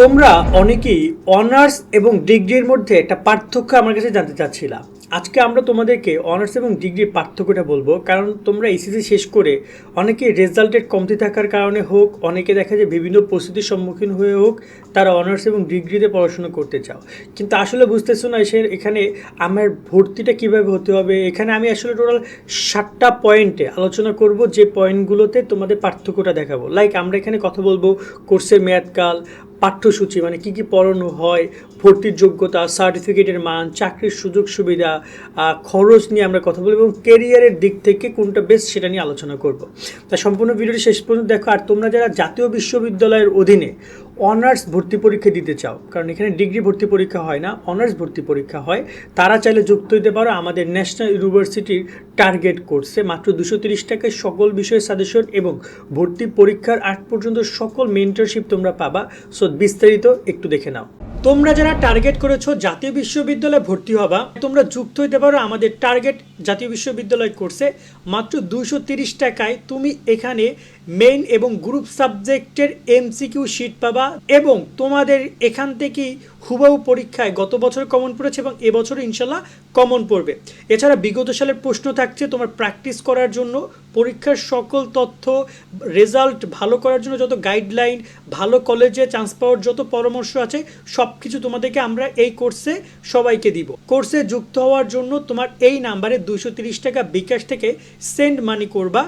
তোমরা অনেকেই অনার্স এবং ডিগ্রির মধ্যে একটা পার্থক্য আমার কাছে জানতে চাচ্ছিলা আজকে আমরা তোমাদেরকে অনার্স এবং ডিগ্রির পার্থক্যটা বলব, কারণ তোমরা এসএসসি শেষ করে অনেকে রেজাল্টের কমতি থাকার কারণে হোক, অনেকে দেখা যায় বিভিন্ন পরিস্থিতির সম্মুখীন হয়ে হোক, তারা অনার্স এবং ডিগ্রিতে পড়াশোনা করতে চাও। কিন্তু আসলে বুঝতেছো না সে এখানে আমার ভর্তিটা কীভাবে হতে হবে? এখানে আমি আসলে টোটাল সাতটা পয়েন্টে আলোচনা করব, যে পয়েন্টগুলোতে তোমাদের পার্থক্যটা দেখাবো। লাইক আমরা এখানে কথা বলব কোর্সের মেয়াদকাল পাঠ্যসূচি মানে কি কি পড়ানো হয়, ভর্তির যোগ্যতা সার্টিফিকেটের মান, চাকরির সুযোগ সুবিধা খরচ নিয়ে আমরা কথা বলব এবং কেরিয়ারের দিক থেকে কোনটা বেস্ট সেটা নিয়ে আলোচনা করব। তা সম্পূর্ণ ভিডিওটি শেষ পর্যন্ত দেখো। আর তোমরা যারা জাতীয় বিশ্ববিদ্যালয়ের অধীনে অনার্স ভর্তি পরীক্ষা দিতে চাও, কারণ এখানে ডিগ্রি ভর্তি পরীক্ষা হয় না অনার্স ভর্তি পরীক্ষা হয়, তারা চাইলে যুক্ত হতে পারো আমাদের ন্যাশনাল ইউনিভার্সিটির টার্গেট কোর্সে মাত্র দুশো তিরিশ টাকায় সকল বিষয়ে সাজেশন এবং ভর্তি পরীক্ষার আগ পর্যন্ত সকল মেন্টারশিপ তোমরা পাবা। সো বিস্তারিত একটু দেখে নাও। তোমরা যারা টার্গেট করেছ জাতীয় বিশ্ববিদ্যালয়ে ভর্তি হবা, তোমরা যুক্ত হইতে পারো আমাদের টার্গেট জাতীয় বিশ্ববিদ্যালয় করছে মাত্র দুশো তিরিশ টাকায় তুমি এখানে মেইন এবং গ্রুপ সাবজেক্টের এমসিকিউ শিট পাবা এবং তোমাদের এখান থেকেই হুবাহু পরীক্ষায় গত বছর কমন পড়েছে এবং এবছর ইনশাল্লাহ কমন পড়বে। এছাড়া বিগত সালের প্রশ্ন থাকছে তোমার প্র্যাকটিস করার জন্য, পরীক্ষার সকল তথ্য রেজাল্ট ভালো করার জন্য যত গাইডলাইন ভালো কলেজে চান্স পাওয়ার যত পরামর্শ আছে সব কিছু তোমাদেরকে আমরা এই কোর্সে সবাইকে দিব। কোর্সে যুক্ত হওয়ার জন্য তোমার এই নাম্বারে দুশো টাকা বিকাশ থেকে সেন্ড মানি করবা।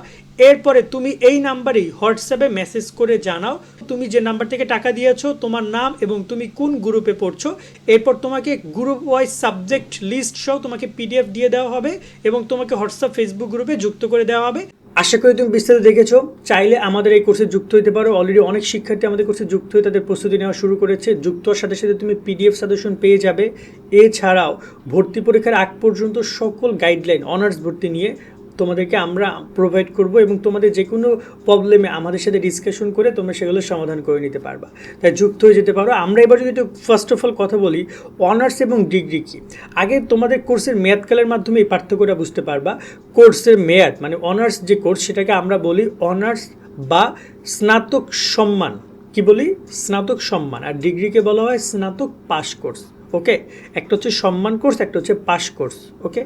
এরপরে তুমি এই নাম্বারেই হোয়াটসঅ্যাপে মেসেজ করে জানাও, তুমি যে নাম্বার থেকে টাকা দিয়েছ, তোমার নাম এবং তুমি কোন গ্রুপে পড়ছো। এরপর তোমাকে গ্রুপ ওয়াইজ সাবজেক্ট লিস্ট সহ তোমাকে পিডিএফ দিয়ে দেওয়া হবে এবং তোমাকে হোয়াটসঅ্যাপ, ফেসবুক গ্রুপে যুক্ত করে দেওয়া হবে। আশা করি তুমি বিস্তারিত দেখেছ। চাইলে আমাদের এই কোর্সে যুক্ত হতে পারো। অলরেডি অনেক শিক্ষার্থী আমাদের কোর্সে যুক্ত হয়ে তাদের প্রস্তুতি নেওয়া শুরু করেছে। যুক্ত হওয়ার সাথে সাথে তুমি পিডিএফ সাজেশন পেয়ে যাবে। এছাড়াও ভর্তি পরীক্ষার আগ পর্যন্ত সকল গাইডলাইন অনার্স ভর্তি নিয়ে তোমাদেরকে আমরা প্রোভাইড করব এবং তোমাদের যে কোনো প্রবলেমে আমাদের সাথে ডিসকাশন করে তোমরা সেগুলো সমাধান করে নিতে পারবা। তাই যুক্ত হয়ে যেতে পারো। আমরা এবার যদি একটু ফার্স্ট অফ অল কথা বলি অনার্স এবং ডিগ্রি কি? আগে তোমাদের কোর্সের মেয়াদকালের মাধ্যমে এই পার্থক্যটা বুঝতে পারবা। কোর্সের মেয়াদ মানে অনার্স যে কোর্স সেটাকে আমরা বলি অনার্স বা স্নাতক সম্মান। কি বলি? স্নাতক সম্মান। আর ডিগ্রিকে বলা হয় স্নাতক পাস কোর্স ওকে একটা হচ্ছে সম্মান কোর্স একটা হচ্ছে পাস কোর্স ওকে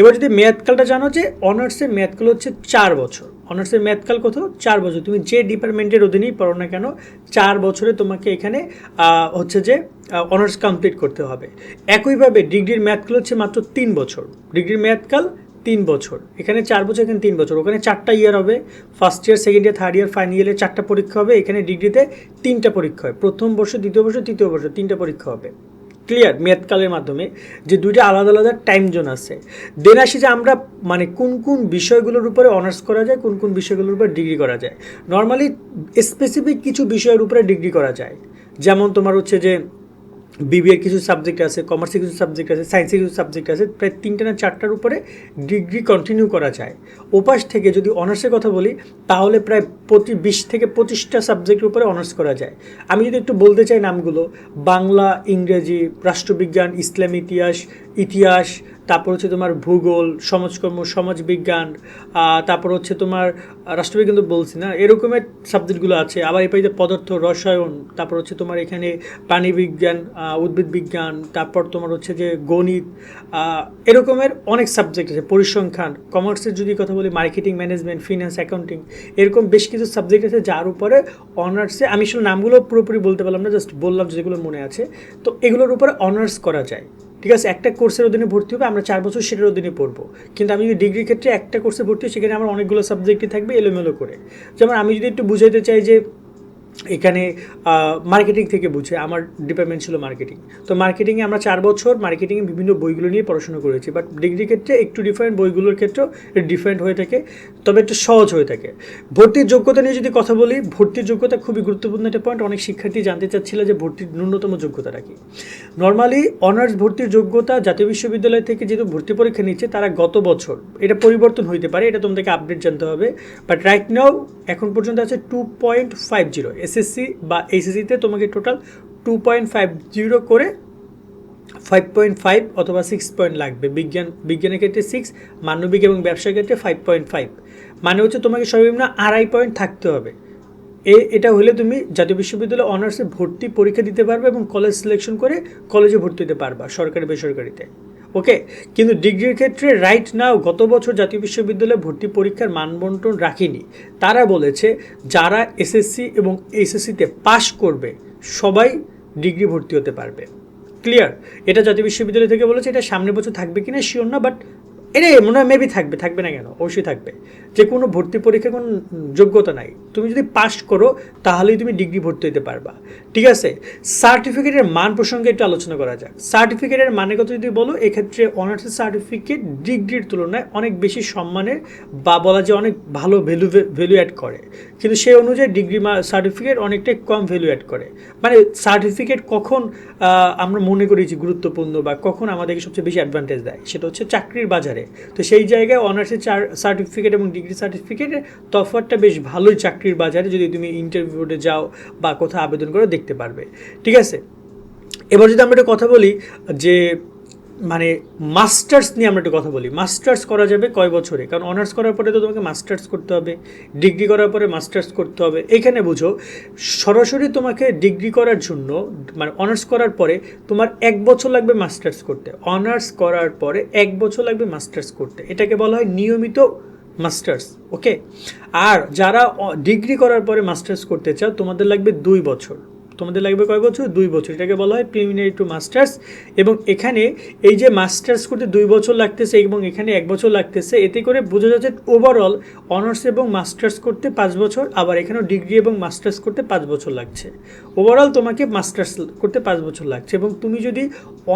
এবার যদি মেয়াদকালটা জানো যে অনার্সের মেয়াদকাল হচ্ছে চার বছর। অনার্সের মেয়াদকাল কত? চার বছর। তুমি যে ডিপার্টমেন্টের অধীনেই পড়ো না কেন, চার বছরে তোমাকে এখানে হচ্ছে যে অনার্স কমপ্লিট করতে হবে। একইভাবে ডিগ্রির মেয়াদকাল হচ্ছে মাত্র তিন বছর। ডিগ্রির মেয়াদকাল তিন বছর। এখানে চার বছর, এখানে তিন বছর। ওখানে চারটা ইয়ার হবে। First year second year third year final ইয়ারে চারটা পরীক্ষা হবে। এখানে ডিগ্রিতে তিনটা পরীক্ষা হয়। প্রথম বর্ষ, দ্বিতীয় বর্ষ, তৃতীয় বর্ষ, তিনটা পরীক্ষা হবে। ক্লিয়ার মেয়াদকালের মাধ্যমে যে দুইটা আলাদা আলাদা টাইম জোন আছে। দেন আসি যে আমরা মানে কোন কোন বিষয়গুলোর উপরে অনার্স করা যায়, কোন কোন বিষয়গুলোর উপরে ডিগ্রি করা যায়। নর্মালি স্পেসিফিক কিছু বিষয়ের উপরে ডিগ্রি করা যায়। যেমন তোমার হচ্ছে যে বিবিএর কিছু সাবজেক্ট আছে কমার্সের কিছু সাবজেক্ট আছে সায়েন্সের কিছু সাবজেক্ট আছে, প্রায় তিনটে না চারটার উপরে ডিগ্রি কন্টিনিউ করা যায়। ওপাশ থেকে যদি অনার্সের কথা বলি, তাহলে প্রায় প্রতি বিশ থেকে পঁচিশটা সাবজেক্টের উপরে অনার্স করা যায়। আমি যদি একটু বলতে চাই নামগুলো, বাংলা, ইংরেজি, রাষ্ট্রবিজ্ঞান, ইসলাম ইতিহাস ইতিহাস, তারপর হচ্ছে তোমার ভূগোল, সমাজকর্ম, সমাজবিজ্ঞান তারপর হচ্ছে তোমার রাষ্ট্রবিজ্ঞান তো বলছি না এরকমের সাবজেক্টগুলো আছে। আবার এই পাইতে পদার্থ, রসায়ন, তারপর হচ্ছে তোমার এখানে প্রাণীবিজ্ঞান উদ্ভিদ বিজ্ঞান, তারপর তোমার হচ্ছে যে গণিত এরকমের অনেক সাবজেক্ট আছে। পরিসংখ্যান কমার্সের যদি কথা বলি মার্কেটিং ম্যানেজমেন্ট ফিনান্স অ্যাকাউন্টিং এরকম বেশ কিছু সাবজেক্ট আছে যার উপরে অনার্সে আমি আসলে নামগুলো পুরোপুরি বলতে পারলাম না জাস্ট বললাম যেগুলো মনে আছে। তো এগুলোর উপরে অনার্স করা যায়। ঠিক আছে, একটা কোর্সের অধীনে ভর্তি হবে, আমরা চার বছর সেটার অধীনে পড়ব। কিন্তু আমি যদি ডিগ্রির ক্ষেত্রে একটা কোর্সে ভর্তি হই, সেখানে আমার অনেকগুলো সাবজেক্টই থাকবে এলোমেলো করে। যেমন আমি যদি একটু বুঝাইতে চাই যে এখানে মার্কেটিং থেকে বুঝে, আমার ডিপার্টমেন্ট ছিল মার্কেটিং তো মার্কেটিংয়ে আমরা চার বছর মার্কেটিংয়ে বিভিন্ন বইগুলো নিয়ে পড়াশোনা করেছি বাট ডিগ্রির ক্ষেত্রে একটু ডিফারেন্ট বইগুলোর ক্ষেত্রেও ডিফারেন্ট হয়ে থাকে, তবে একটু সহজ হয়ে থাকে। ভর্তির যোগ্যতা নিয়ে যদি কথা বলি, ভর্তির যোগ্যতা খুবই গুরুত্বপূর্ণ একটা পয়েন্ট অনেক শিক্ষার্থী জানতে চাচ্ছিল যে ভর্তির ন্যূনতম যোগ্যতাটা কি। নর্মালি অনার্স ভর্তির যোগ্যতা জাতীয় বিশ্ববিদ্যালয় থেকে যেহেতু ভর্তি পরীক্ষা নিচ্ছে, তারা গত বছর, এটা পরিবর্তন হইতে পারে, এটা তোমাদেরকে আপডেট জানতে হবে বাট রাইট নাও এখন পর্যন্ত আছে two point five zero SSC বা এইচএসসিতে তোমাকে total two point five zero করে ফাইভ পয়েন্ট ফাইভ অথবা সিক্স পয়েন্ট লাগবে। বিজ্ঞান, বিজ্ঞানের ক্ষেত্রে সিক্স মানবিক এবং ব্যবসার ক্ষেত্রে ফাইভ পয়েন্ট ফাইভ মানে হচ্ছে তোমাকে সর্বনিম্ন আড়াই পয়েন্ট থাকতে হবে। এ, এটা হলে তুমি জাতীয় বিশ্ববিদ্যালয়ে অনার্সে ভর্তি পরীক্ষা দিতে পারবে এবং কলেজ সিলেকশন করে কলেজে ভর্তি হতে পারবা, সরকারি, বেসরকারিতে। ওকে কিন্তু ডিগ্রির ক্ষেত্রে রাইট নাও গত বছর জাতীয় বিশ্ববিদ্যালয়ে ভর্তি পরীক্ষার মানবন্টন রাখিনি। তারা বলেছে, যারা এসএসসি এবং এসএসসিতে পাশ করবে, সবাই ডিগ্রি ভর্তি হতে পারবে। ক্লিয়ার এটা জাতীয় বিশ্ববিদ্যালয় থেকে বলেছে, এটা সামনের বছর থাকবে কিনা? শিওর না বাট এটা মনে হয় মেবি থাকবে থাকবে না কেন? অবশ্যই থাকবে। যে কোনো ভর্তি পরীক্ষা কোনো যোগ্যতা নাই। তুমি যদি পাস করো, তাহলেই তুমি ডিগ্রি ভর্তি হতে পারবা। ঠিক আছে? সার্টিফিকেটের মান প্রসঙ্গে একটু আলোচনা করা যাক। সার্টিফিকেটের মানে কথা যদি বলো, এক্ষেত্রে অনার্সের সার্টিফিকেট ডিগ্রির তুলনায় অনেক বেশি সম্মানের বা বলা যায় অনেক ভালো ভ্যালু ভ্যালু অ্যাড করে। কিন্তু সেই অনুযায়ী ডিগ্রি সার্টিফিকেট অনেকটাই কম ভ্যালু অ্যাড করে। মানে সার্টিফিকেট কখন আমরা মনে করি যে গুরুত্বপূর্ণ বা কখন আমাদেরকে সবচেয়ে বেশি অ্যাডভান্টেজ দেয়? সেটা হচ্ছে চাকরির বাজারে। তো সেই জায়গায় অনার্সের সার্টিফিকেট এবং ডিগ্রি সার্টিফিকেটের তফাৎটা বেশ ভালোই চাকরির বাজারে যদি তুমি ইন্টারভিউতে যাও বা কোথাও আবেদন করে দেখতে পারবে। ঠিক আছে? এবার যদি আমরা একটা কথা বলি যে মানে মাস্টার্স নিয়ে আমরা একটু কথা বলি। মাস্টার্স করা যাবে কয় বছরে? কারণ অনার্স করার পরে তো তোমাকে মাস্টার্স করতে হবে ডিগ্রি করার পরে মাস্টার্স করতে হবে। এখানে বুঝো, সরাসরি তোমাকে ডিগ্রি করার জন্য মানে অনার্স করার পরে তোমার এক বছর লাগবে মাস্টার্স করতে। অনার্স করার পরে এক বছর লাগবে মাস্টার্স করতে। এটাকে বলা হয় নিয়মিত মাস্টার্স ওকে আর যারা ডিগ্রি করার পরে মাস্টার্স করতে চাও, তোমাদের লাগবে দুই বছর। তোমাদের লাগবে কয় বছর? দুই বছর। এটাকে বলা হয় প্রিলিমিনারি টু মাস্টার্স এবং এখানে এই যে মাস্টার্স করতে দুই বছর লাগতেছে এবং এখানে এক বছর লাগতেছে, এতে করে বোঝা যাচ্ছে ওভারঅল অনার্স এবং মাস্টার্স করতে পাঁচ বছর, আবার এখানেও ডিগ্রি এবং মাস্টার্স করতে পাঁচ বছর লাগছে। ওভারঅল তোমাকে মাস্টার্স করতে পাঁচ বছর লাগছে এবং তুমি যদি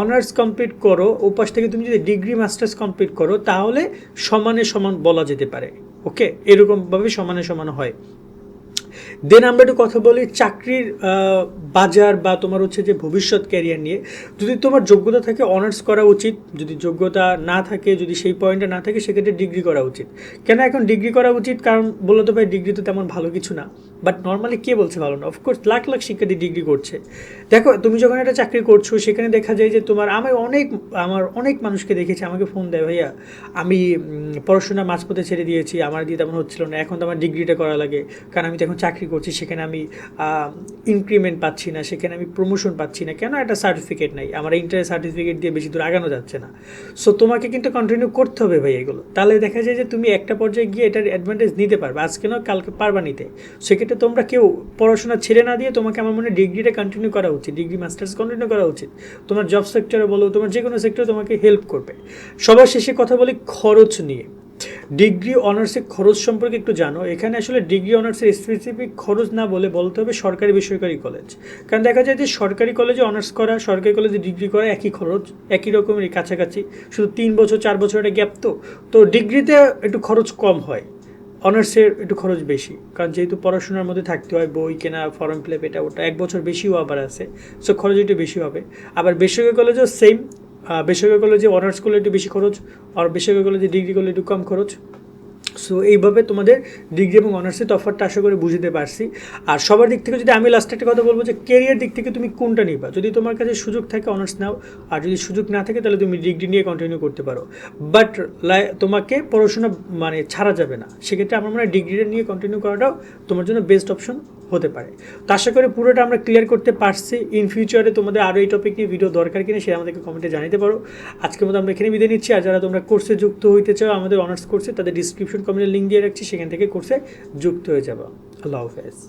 অনার্স কমপ্লিট করো, ওপাশ থেকে তুমি যদি ডিগ্রি মাস্টার্স কমপ্লিট করো, তাহলে সমানে সমান বলা যেতে পারে। ওকে এরকমভাবে সমানে সমান হয়। দেন আমরা একটু কথা বলি চাকরির বাজার বা তোমার হচ্ছে যে ভবিষ্যৎ ক্যারিয়ার নিয়ে। যদি তোমার যোগ্যতা থাকে অনার্স করা উচিত, যদি যোগ্যতা না থাকে, যদি সেই পয়েন্টে না থাকে, সেক্ষেত্রে ডিগ্রি করা উচিত। কেন এখন ডিগ্রি করা উচিত? কারণ বলতে ভাই ডিগ্রি তো তেমন ভালো কিছু না। বাট নর্মালি কে বলছে ভালো না? অফকোর্স লাখ লাখ শিক্ষার্থী ডিগ্রি করছে। দেখো, তুমি যখন একটা চাকরি করছ, সেখানে দেখা যায় যে তোমার আমি অনেক, আমার অনেক মানুষকে দেখেছি, আমাকে ফোন দেয়, ভাইয়া, আমি পড়াশোনা মাঝপথে ছেড়ে দিয়েছি, আমার দিয়ে তেমন হচ্ছিল না, এখন তো আমার ডিগ্রিটা করা লাগে। কারণ আমি তো এখন চাকরি করছি, সেখানে আমি ইনক্রিমেন্ট পাচ্ছি না, সেখানে আমি প্রমোশন পাচ্ছি না। কেন একটা সার্টিফিকেট নাই? আমার ইন্টারের সার্টিফিকেট দিয়ে বেশি দূর আগানো যাচ্ছে না। সো তোমাকে কিন্তু কন্টিনিউ করতে হবে ভাই এগুলো। তাহলে দেখা যায় যে তুমি একটা পর্যায়ে গিয়ে এটার অ্যাডভান্টেজ নিতে পারবে। আজকে নয়, কালকে পারবা নিতে। সেক্ষেত্রে তোমরা কেউ পড়াশোনা ছেড়ে না দিয়ে তোমাকে আমার মনে ডিগ্রিটা কন্টিনিউ করা উচিত ডিগ্রি মাস্টার্স কন্টিনিউ করা উচিত। তোমার জব সেক্টরে বলো, তোমার যে কোনো সেক্টরে তোমাকে হেল্প করবে। সবার শেষে কথা বলি খরচ নিয়ে। ডিগ্রি অনার্সের খরচ সম্পর্কে একটু জানো। এখানে আসলে ডিগ্রি অনার্সের স্পেসিফিক খরচ না বলে বলতে হবে সরকারি, বেসরকারি কলেজ কারণ দেখা যায় যে সরকারি কলেজে অনার্স করা, সরকারি কলেজে ডিগ্রি করা একই খরচ, একই রকমের কাছাকাছি। শুধু তিন বছর, চার বছর একটা গ্যাপ তো। তো ডিগ্রিতে একটু খরচ কম হয়। অনার্সের একটু খরচ বেশি। কারণ যেহেতু পড়াশোনার মধ্যে থাকতে হয়, বই কেনা ফর্ম ফিল এটা ওটা এক বছর বেশিও আবার আছে। সো খরচ একটু বেশি হবে। আবার বেসরকারি কলেজও সেম বেসরকারি কলেজে অনার্স করলে একটু বেশি খরচ, আর বেসরকারি কলেজে ডিগ্রি করলে একটু কম খরচ। সো এইভাবে তোমাদের ডিগ্রি এবং অনার্সের তফাৎটা আশা করে বুঝতে পারছি। আর সবার দিক থেকে যদি আমি লাস্টে একটা কথা বলব যে কেরিয়ার দিক থেকে তুমি কোনটা নিবা? যদি তোমার কাছে সুযোগ থাকে অনার্স নাও, আর যদি সুযোগ না থাকে তাহলে তুমি ডিগ্রি নিয়ে কন্টিনিউ করতে পারো। বাট তোমাকে পড়াশোনা মানে ছাড়া যাবে না। সেক্ষেত্রে আমার মনে হয় ডিগ্রিটা নিয়ে কন্টিনিউ করাটাও তোমার জন্য বেস্ট অপশন হতে পারে। তো আশা করি পুরোটা আমরা ক্লিয়ার করতে পারছি। ইন ফিউচারে তোমাদের আরও এই টপিক নিয়ে ভিডিও দরকার কিনা সেটা আমাদেরকে কমেন্টে জানাতে পারো। আজকের মতো আমরা এখানে বিদায় নিচ্ছি। আর যারা তোমরা কোর্সে যুক্ত হইতে চাও, আমাদের অনার্স কোর্সে তাদের ডিসক্রিপশন কমেন্টে লিঙ্ক দিয়ে রাখছি সেখান থেকে কোর্সে যুক্ত হয়ে যাব। আল্লাহ হাফেজ।